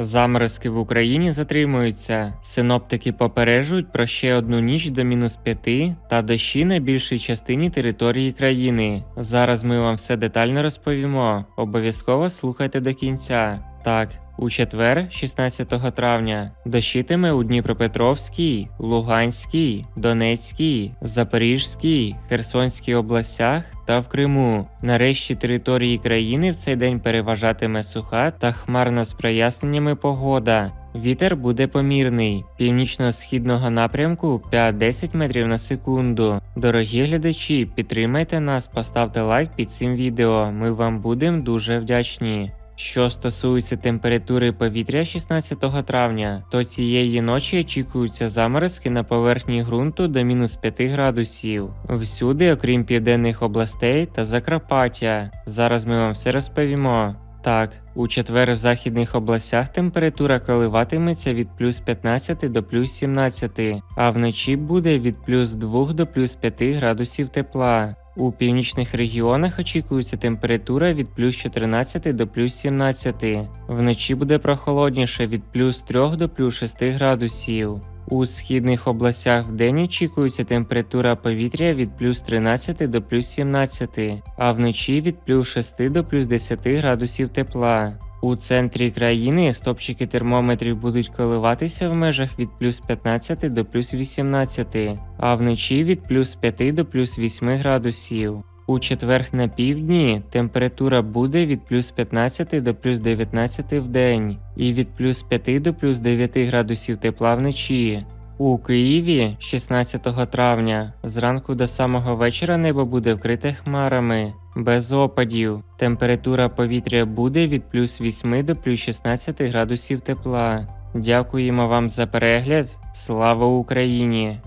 Заморозки в Україні затримуються. Синоптики попереджують про ще одну ніч до мінус 5 та дощі на більшій частині території країни. Зараз ми вам все детально розповімо. Обов'язково слухайте до кінця. Так, у четвер, 16 травня, дощитиме у Дніпропетровській, Луганській, Донецькій, Запорізькій, Херсонській областях та в Криму. Нарешті території країни в цей день переважатиме суха та хмарна з проясненнями погода. Вітер буде помірний, північно-східного напрямку 5-10 метрів на секунду. Дорогі глядачі, підтримайте нас, поставте лайк під цим відео. Ми вам будемо дуже вдячні. Що стосується температури повітря 16 травня, то цієї ночі очікуються заморозки на поверхні ґрунту до мінус 5 градусів. Всюди, окрім південних областей та Закарпаття. Зараз ми вам все розповімо. Так, у четвер в західних областях температура коливатиметься від плюс 15 до плюс 17, а вночі буде від плюс 2 до плюс 5 градусів тепла. У північних регіонах очікується температура від плюс 14 до плюс 17. Вночі буде прохолодніше від плюс 3 до плюс 6 градусів. У східних областях вдень очікується температура повітря від плюс 13 до плюс 17, а вночі від плюс 6 до плюс 10 градусів тепла. У центрі країни стопчики термометрів будуть коливатися в межах від плюс 15 до плюс 18, а вночі від плюс 5 до плюс 8 градусів. У четверг на півдні температура буде від плюс 15 до плюс 19 в день і від плюс 5 до плюс 9 градусів тепла вночі. У Києві 16 травня зранку до самого вечора небо буде вкрите хмарами, без опадів. Температура повітря буде від плюс 8 до плюс 16 градусів тепла. Дякуємо вам за перегляд. Слава Україні!